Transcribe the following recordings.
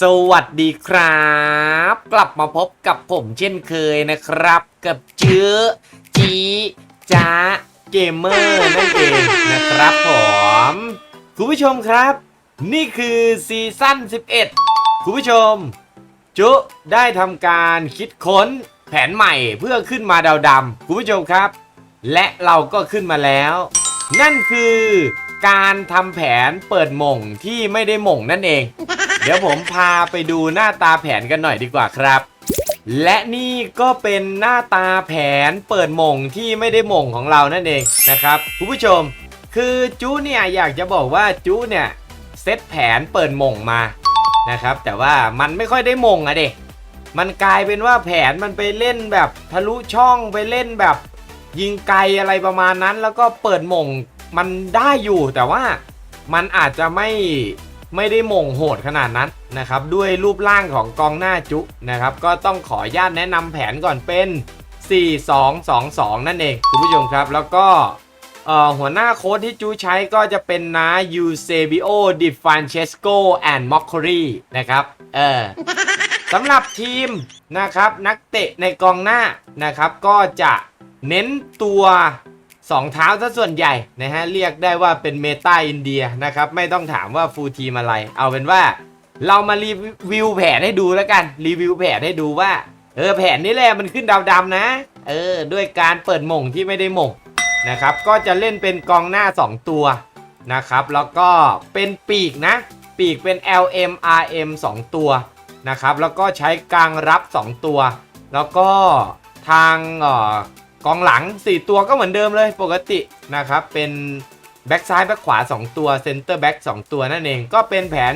สวัสดีครับ กลับมาพบกับผมเช่นเคยนะครับ กับเจื้อจีจ้าเกมเมอร์นั่นเองนะครับผมคุณผู้ชมครับ นี่คือซีซั่น 11 คุณผู้ชม จุได้ทำการคิดค้นแผนใหม่เพื่อขึ้นมาดาวดำคุณผู้ชมครับ และเราก็ขึ้นมาแล้ว นั่นคือการทำแผนเปิดหม่งที่ไม่ได้หม่งนั่นเอง ดี๋ยวผมพาไปดูหน้าตาแผนกันหน่อยดีกว่าครับ และนี่ก็เป็นหน้าตาแผนเปิดมงที่ไม่ได้มงของเรานั่นเองนะครับคุณผู้ชม คือจูเนี่ยอยากจะบอกว่าจูเนี่ยเซตแผนเปิดมงมานะครับ แต่ว่ามันไม่ค่อยได้มงอะเด็มันกลายเป็นว่าแผนมันไปเล่นแบบทะลุช่องไปเล่นแบบ ยิงไกลอะไรประมาณนั้น แล้วก็เปิดมงมันได้อยู่แต่ว่ามันอาจจะไม่ ไม่ได้มงโหดขนาดนั้นนะครับด้วยรูปร่างของกองหน้าจุนะครับก็ต้องขอญาตแนะนำแผนก่อนเป็น 4-2-2-2 นั่นเองคุณผู้ชมครับ แล้วก็หัวหน้าโค้ดที่จูใช้ก็จะเป็นนายูเซบิโอดิฟานเชสโกแอนด์มอคคอรีนะครับเออสำหรับทีมนะครับนักเตะในกองหน้านะครับก็จะเน้นตัว สองเท้าซะส่วนใหญ่นะฮะเรียกได้ว่าเป็นเมตาอินเดียนะครับ ไม่ต้องถามว่าฟูลทีมอะไร เอาเป็นว่า เรามารีวิวแผนให้ดูแล้วกันรีวิวแผนให้ดูว่า เออแผนนี้แหละมันขึ้นดาวดำนะ เออ ด้วยการเปิดหม่งที่ไม่ได้หม่งนะครับ ก็จะเล่นเป็นกองหน้า 2 ตัวนะครับ แล้วก็เป็นปีกนะ ปีกเป็น LM RM 2 ตัวนะครับ แล้วก็ใช้กลางรับ 2 ตัว แล้วก็ทางเอ่อ กองหลัง 4 ตัวก็เหมือนเดิมเลยปกตินะครับ เป็นแบ็กซ้ายแบ็กขวา 2 ตัวเซนเตอร์แบ็ก2ตัวนั่นเองก็เป็นแผน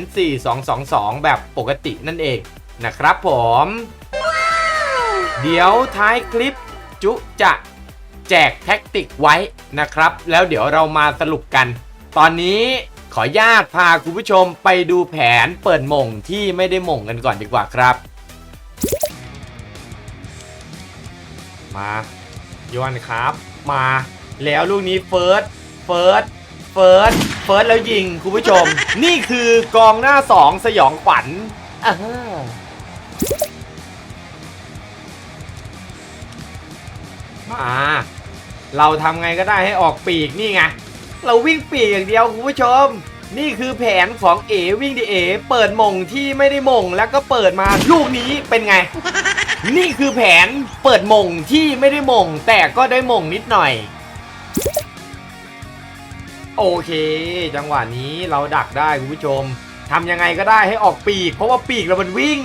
4-2-2-2 แบบปกตินั่นเองนะครับผม เดี๋ยวท้ายคลิปจุจะแจกแท็กติกไว้นะครับ แล้วเดี๋ยวเรามาสรุปกัน ตอนนี้ขออนุญาตพาคุณผู้ชมไปดูแผนเปิดมงที่ไม่ได้มงกันก่อนดีกว่าครับ มา โยนครับ มาแล้วลูกนี้เฟิร์สเฟิร์สเฟิร์สเฟิร์สแล้วยิงคุณผู้ชม นี่คือกองหน้าสองสยองขวัญอ่าฮะมาเราทำไงก็ได้ให้ออกปีกนี่ไง เราวิ่งปีกอย่างเดียวคุณผู้ชม นี่คือแผนของเอวิ่งดิเอเปิดมงที่ไม่ได้มงแล้วก็เปิดมาลูกนี้เป็นไง นี่คือแผนเปิดมงที่ไม่ได้มง แต่ก็ได้มงนิดหน่อย โอเค จังหวะนี้เราดักได้คุณผู้ชมทำยังไงก็ได้ให้ออกปีก เพราะว่าปีกเรามันวิ่ง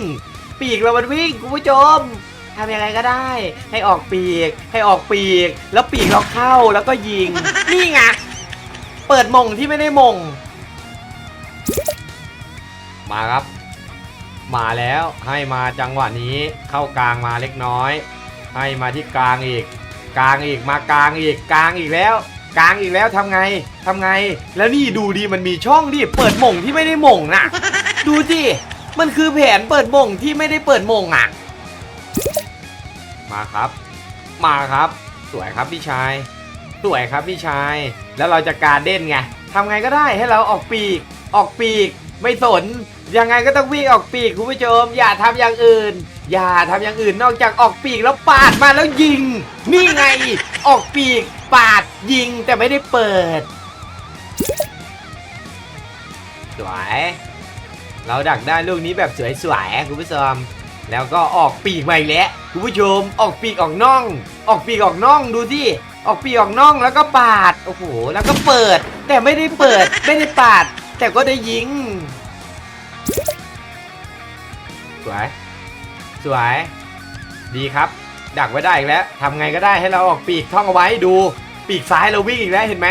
ปีกเรามันวิ่งคุณผู้ชมทำยังไงก็ได้ ให้ออกปีก ให้ออกปีก แล้วปีกเราเข้าแล้วก็ยิง นี่ไงเปิดมงที่ไม่ได้มง มาครับ มาแล้วให้มาจังหวะนี้เข้ากลางมาเล็กน้อย ให้มาที่กลางอีก กลางอีกมากลางอีกกลางอีกแล้ว กลางอีกแล้วทำไงทำไง แล้วนี่ดูดีมันมีช่องดิเปิดมงที่ไม่ได้มงนะดูสิมันคือแผนเปิดมงที่ไม่ได้เปิดมงอะ มาครับ มาครับ สวยครับพี่ชาย สวยครับพี่ชาย แล้วเราจะการเด่นไงทำไงก็ได้ให้เราออกปีก ออกปีก ไม่สน ยังไงก็ต้องวิ่งออกปีกคุณผู้ชม อย่าทำอย่างอื่น อย่าทำอย่างอื่นนอกจากออกปีกแล้วปาดมาแล้วยิง นี่ไง ออกปีกปาดยิงแต่ไม่ได้เปิดสวยเราดักได้ลูกนี้แบบสวยๆคุณผู้ชมแล้วก็ออกปีกมาอีกแล้วคุณผู้ชมออกปีกออกน่อง ออกปีกออกน่องดูสิออกปีกออกน่องแล้วก็ปาดโอ้โหแล้วก็เปิด แต่ไม่ได้เปิดไม่ได้ปาด แต่ก็ได้ยิง สวย สวย ดีครับ ดักไว้ได้อีกแล้วทำไงก็ได้ให้เราออกปีกท่องเอาไว้ดู ปีกซ้ายเราวิ่งอีกแล้วเห็นไหม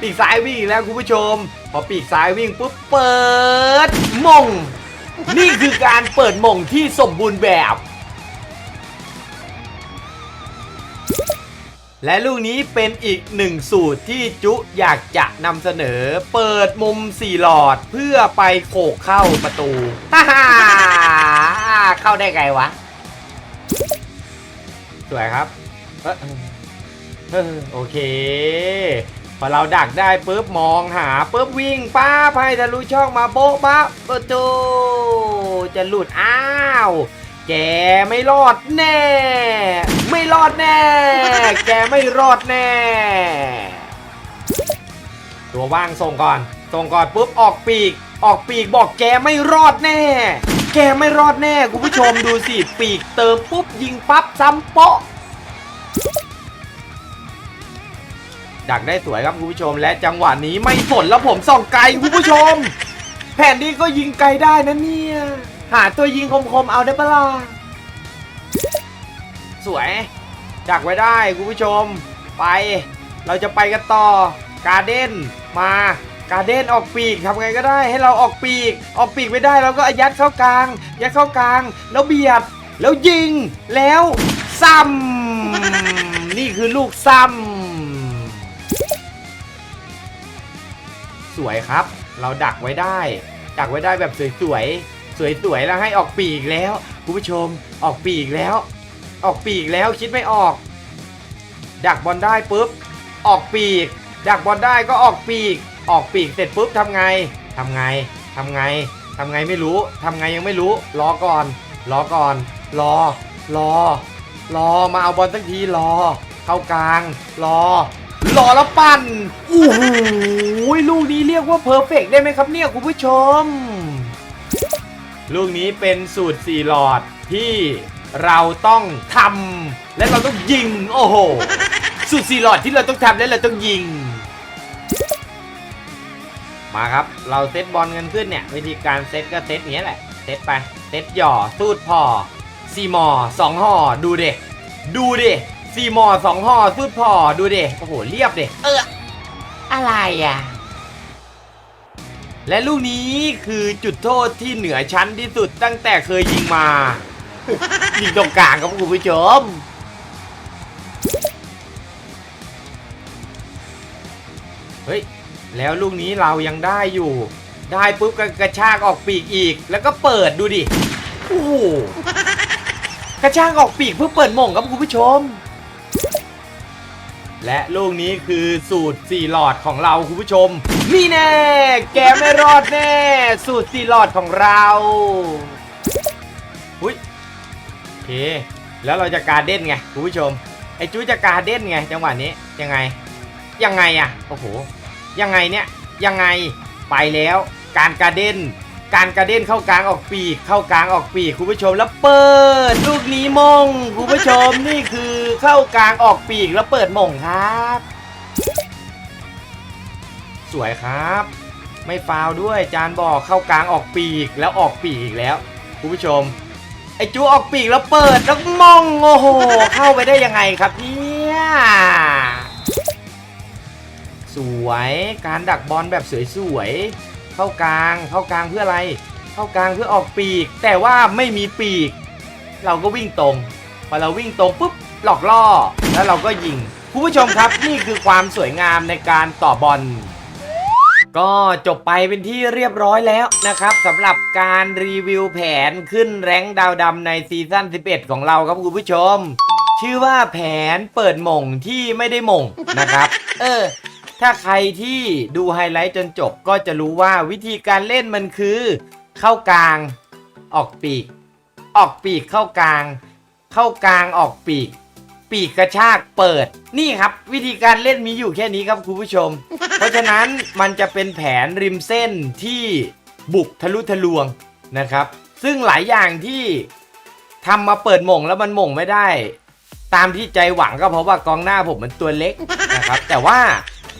ปีกซ้ายวิ่งอีกแล้วคุณผู้ชม พอปีกซ้ายวิ่งปุ๊บเปิดมง นี่คือการเปิดมงที่สมบูรณ์แบบ และลูกนี้เป็นอีกหนึ่งสูตรที่จุอยากจะนำเสนอ เปิดมุมสี่หลอดเพื่อไปโขกเข้าประตูฮ่าฮ่าเข้าได้ไงวะ สวยครับเอ้อเออโอเค พอเราดักได้ปุ๊บมองหาปุ๊บวิ่งป้าไพ่ทะลุช่องมาโบ๊ะบ้าประตูจะหลุดอ้าว แกไม่รอดแน่ ไม่รอดแน่ แกไม่รอดแน่ ตัวว่างส่งก่อน ส่งก่อนปุ๊บออกปีก ออกปีกบอกแกไม่รอดแน่ แกไม่รอดแน่คุณผู้ชมดูสิปีกเติมปุ๊บยิงปั๊บซ้ำโป๊ะดักได้สวยครับคุณผู้ชม และจังหวะนี้ไม่สนแล้วผมส่องไกลคุณผู้ชม แผ่นนี้ก็ยิงไกลได้นะเนี่ย หาตัวยิงคมๆ เอาได้ปะล่ะ สวย ดักไว้ได้คุณผู้ชม ไป เราจะไปกันต่อ การเด้น มา การเด้นออกปีกทำไงก็ได้ ให้เราออกปีก ออกปีกไม่ได้เราก็ยัดเข้ากลาง ยัดเข้ากลาง แล้วเบียด แล้วยิง แล้วซ้ำ นี่คือลูกซ้ำ สวยครับ เราดักไว้ได้ ดักไว้ได้แบบสวยๆ สวยๆแล้วให้ออกปีกแล้วคุณผู้ชมออกปีกแล้ว ออกปีกแล้วคิดไม่ออก ดักบอลได้ปุ๊บออกปีก ดักบอลได้ก็ออกปีก ออกปีกเสร็จปุ๊บทำไงทำไงทำไงทำไงไม่รู้ทำไงยังไม่รู้รอก่อนรอก่อน รอ รอ รอ มาเอาบอลสักทีรอ เข้ากลาง รอ รอแล้วปั่นโอ้โหลูกนี้เรียกว่าเพอร์เฟกได้ไหมครับเนี่ยคุณผู้ชม ลูกนี้เป็นสูตรสี่หลอดที่เราต้องทำและเราต้องยิง โอ้โห สูตรสี่หลอดที่เราต้องทำและเราต้องยิง มาครับ เราเซตบอลกันขึ้นเนี่ย วิธีการเซตก็เซตอย่างนี้ยแหละ เซตไป เซตหย่อ สูดพอซีมอสองห่อ ดูเดดูเดซีมอสองห่อสูดพอดูเดโอ้โห เรียบเดเอออะไรอะ และลูกนี้คือจุดโทษที่เหนือชั้นที่สุดตั้งแต่เคยยิงมา ยิงตรงกลางครับคุณผู้ชมเฮ้ยแล้วลูกนี้เรายังได้อยู่ ได้ปุ๊บก็กระชากออกปีกอีก แล้วก็เปิดดูดิโอ้โหกระชากออกปีกเพื่อเปิดหม่งครับคุณผู้ชม และลูกนี้คือสูตรสี่หลอดของเราคุณผู้ชม นี่แน่ แกไม่รอดแน่ สูตรสี่หลอดของเราอุ้ยโอเค แล้วเราจะการเด้นไงคุณผู้ชม ไอ้จุ้ยจะการเด้นไง จังหวะนี้ยังไง ยังไงอะโอ้โห ยังไงเนี่ย ยังไงไปแล้ว การการเด้นการกระเด้นเข้ากลางออกปีกเข้ากลางออกปีกคุณผู้ชมแล้วเปิดลูกนี้มงคุณผู้ชมนี่คือเข้ากลางออกปีกแล้วเปิดมงครับ สวยครับ ไม่ฟาวด้วยจานบอกเข้ากลางออกปีกแล้วออกปีกอีกแล้วคุณผู้ชม ไอจูออกปีกแล้วเปิดแล้วมองโอ้โหเข้าไปได้ยังไงครับเนี่ยสวยการดักบอลแบบสวยๆเข้ากลางเข้ากลางเพื่ออะไร เข้ากลางเพื่อออกปีก แต่ว่าไม่มีปีก เราก็วิ่งตรงพอเราวิ่งตรงปุ๊บหลอกล่อแล้วเราก็ยิงคุณผู้ชมครับนี่คือความสวยงามในการต่อบอล ก็จบไปเป็นที่เรียบร้อยแล้วนะครับสำหรับการรีวิวแผนขึ้นแรงค์ดาวดำในซีซั่น 11 ของเราครับคุณผู้ชม ชื่อว่าแผนเปิดหม่งที่ไม่ได้หม่งนะครับ เออ ถ้าใครที่ดูไฮไลท์จนจบก็จะรู้ว่าวิธีการเล่นมันคือ เข้ากลางออกปีก ออกปีกเข้ากลาง เข้ากลางออกปีก ปีกกระชากเปิด นี่ครับวิธีการเล่นมีอยู่แค่นี้ครับคุณผู้ชม เพราะฉะนั้นมันจะเป็นแผนริมเส้นที่บุกทะลุทะลวงนะครับ ซึ่งหลายอย่างที่ทำมาเปิดหม่งแล้วมันหม่งไม่ได้ ตามที่ใจหวังก็เพราะว่ากองหน้าผมมันตัวเล็กนะครับ แต่ว่า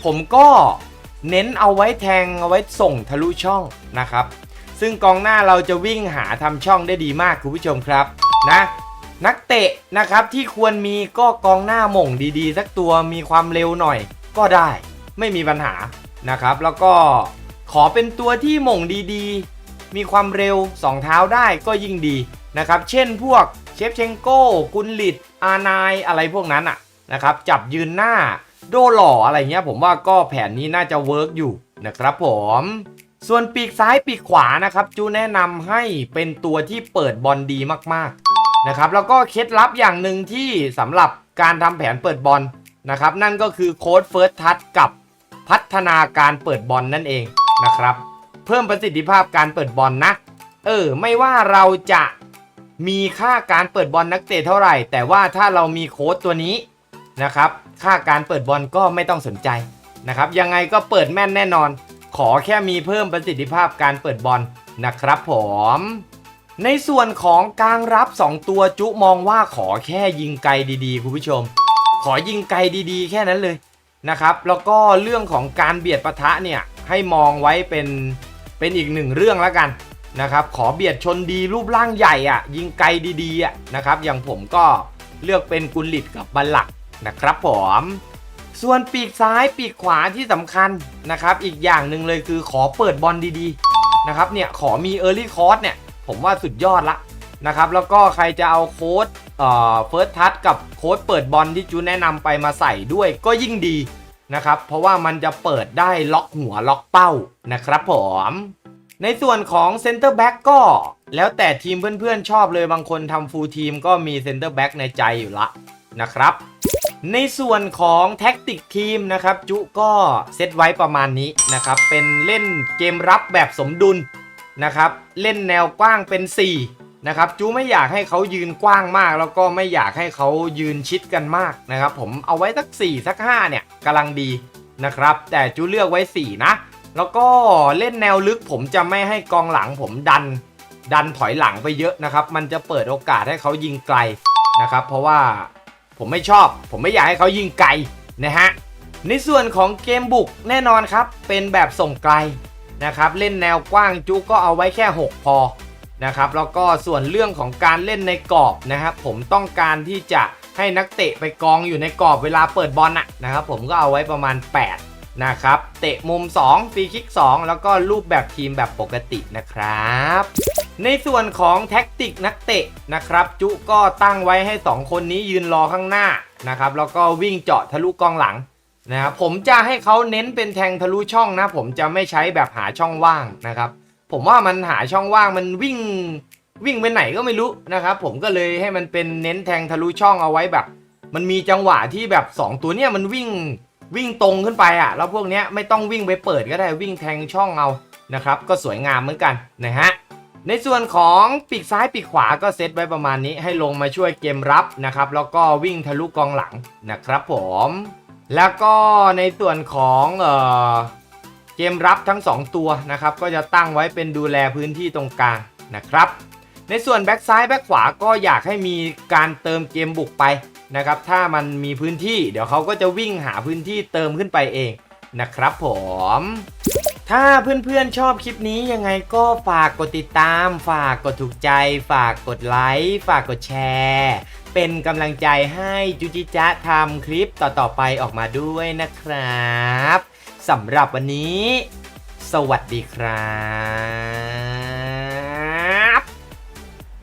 ผมก็เน้นเอาไว้แทงเอาไว้ส่งทะลุช่องนะครับ ซึ่งกองหน้าเราจะวิ่งหาทำช่องได้ดีมากคุณผู้ชมครับนะ นักเตะนะครับที่ควรมีก็กองหน้าหม่งดีๆ สักตัวมีความเร็วหน่อยก็ได้ไม่มีปัญหานะครับ แล้วก็ขอเป็นตัวที่หม่งดีๆ มีความเร็วสองเท้าได้ก็ยิ่งดีนะครับ เช่นพวกเชฟเชงโก้ กุนลิตอานายอะไรพวกนั้นอะนะครับ จับยืนหน้าโดหล่ออะไรเงี้ยผมว่าก็แผนนี้น่าจะเวิร์กอยู่นะครับผมส่วนปีกซ้ายปีกขวานะครับจูแนะนำให้เป็นตัวที่เปิดบอลดีมากๆ นะครับแล้วก็เคล็ดลับอย่างหนึ่งที่สำหรับการทำแผนเปิดบอลนะครับนั่นก็คือโค้ดเฟิร์สทัชกับพัฒนาการเปิดบอลนั่นเองนะครับ เพิ่มประสิทธิภาพการเปิดบอลนะ เออ ไม่ว่าเราจะมีค่าการเปิดบอลนักเตะเท่าไหร่ แต่ว่าถ้าเรามีโค้ดตัวนี้นะครับ ค่าการเปิดบอลก็ไม่ต้องสนใจนะครับ ยังไงก็เปิดแม่นแน่นอน ขอแค่มีเพิ่มประสิทธิภาพการเปิดบอลนะครับผม ในส่วนของกลางรับ 2 ตัวจุมองว่าขอแค่ยิงไกลดีๆ คุณผู้ชม ขอยิงไกลดีๆ แค่นั้นเลยนะครับ แล้วก็เรื่องของการเบียดปะทะเนี่ยให้มองไว้เป็นเป็นอีกหนึ่งเรื่องแล้วกันนะครับ ขอเบียดชนดีรูปร่างใหญ่อะยิงไกลดีๆอะนะครับ อย่างผมก็เลือกเป็นกุลลิตกับบัลลักนะครับผมส่วนปีกซ้ายปีกขวาที่สำคัญนะครับ อีกอย่างหนึ่งเลยคือขอเปิดบอลดีๆนะครับเนี่ยขอมี Early c o r s เนี่ย ผมว่าสุดยอดละนะครับ แล้วก็ใครจะเอาโค้ดเอ่อเฟิร์สทัชกับโค้ดเปิดบอลที่จูแนะนำไปมาใส่ด้วยก็ยิ่งดีนะครับ เพราะว่ามันจะเปิดได้ล็อกหัวล็อกเป้านะครับผมในส่วนของเซนเตอร์แบ็กก็แล้วแต่ทีมเพื่อนๆชอบเลยบางคนทำฟูลทีมก็มีเซนเตอร์แบ็กในใจอยู่ละนะครับ ในส่วนของแท็กติกทีมนะครับ จุก็เซตไว้ประมาณนี้นะครับ เป็นเล่นเกมรับแบบสมดุล นะครับ เล่นแนวกว้างเป็น 4 นะครับจุไม่อยากให้เขายืนกว้างมาก แล้วก็ไม่อยากให้เขายืนชิดกันมากนะครับ ผมเอาไว้สัก 4 สัก 5 เนี่ยกำลังดีนะครับ แต่จุเลือกไว้ 4 นะ แล้วก็เล่นแนวลึกผมจะไม่ให้กองหลังผมดัน ดันถอยหลังไปเยอะนะครับ มันจะเปิดโอกาสให้เขายิงไกลนะครับ เพราะว่าผมไม่ชอบ ผมไม่อยากให้เขายิงไกลนะฮะในส่วนของเกมบุกแน่นอนครับ เป็นแบบส่งไกล นะครับเล่นแนวกว้างจุก็เอาไว้แค่ 6 พอนะครับแล้วก็ส่วนเรื่องของการเล่นในกรอบนะครับผมต้องการที่จะให้นักเตะไปกองอยู่ในกรอบเวลาเปิดบอลน่ะนะครับผมก็เอาไว้ประมาณ 8 นะครับ เตะมุม 2 ฟรีคิก 2 แล้วก็รูปแบบทีมแบบปกตินะครับ ในส่วนของแท็กติกนักเตะนะครับ จุก็ตั้งไว้ให้ 2 คนนี้ยืนรอข้างหน้านะครับแล้วก็วิ่งเจาะทะลุกองหลัง นะครับผมจะให้เขาเน้นเป็นแทงทะลุช่องนะ ผมจะไม่ใช้แบบหาช่องว่างนะครับ ผมว่ามันหาช่องว่างมันวิ่งวิ่งไปไหนก็ไม่รู้นะครับ ผมก็เลยให้มันเป็นเน้นแทงทะลุช่องเอาไว้แบบ มันมีจังหวะที่แบบ 2 ตัวเนี้ยมันวิ่งวิ่งตรงขึ้นไปอะแล้วพวกเนี้ยไม่ต้องวิ่งไปเปิดก็ได้วิ่งแทงช่องเอานะครับ ก็สวยงามเหมือนกันนะฮะในส่วนของปีกซ้ายปีกขวาก็เซตไว้ประมาณนี้ให้ลงมาช่วยเกมรับนะครับ แล้วก็วิ่งทะลุกองหลังนะครับผม แล้วก็ในส่วนของเออเกมรับทั้ง 2 ตัวนะครับ ก็จะตั้งไว้เป็นดูแลพื้นที่ตรงกลางนะครับ ในส่วนแบ็กซ้ายแบ็กขวาก็อยากให้มีการเติมเกมบุกไปนะครับ ถ้ามันมีพื้นที่เดี๋ยวเขาก็จะวิ่งหาพื้นที่เติมขึ้นไปเองนะครับผม ถ้าเพื่อนๆชอบคลิปนี้ยังไงก็ฝากกดติดตาม ฝากกดถูกใจ ฝากกดไลค์ ฝากกดแชร์ เป็นกำลังใจให้จุจิจะทำคลิปต่อๆไปออกมาด้วยนะครับสำหรับวันนี้ สวัสดีครับ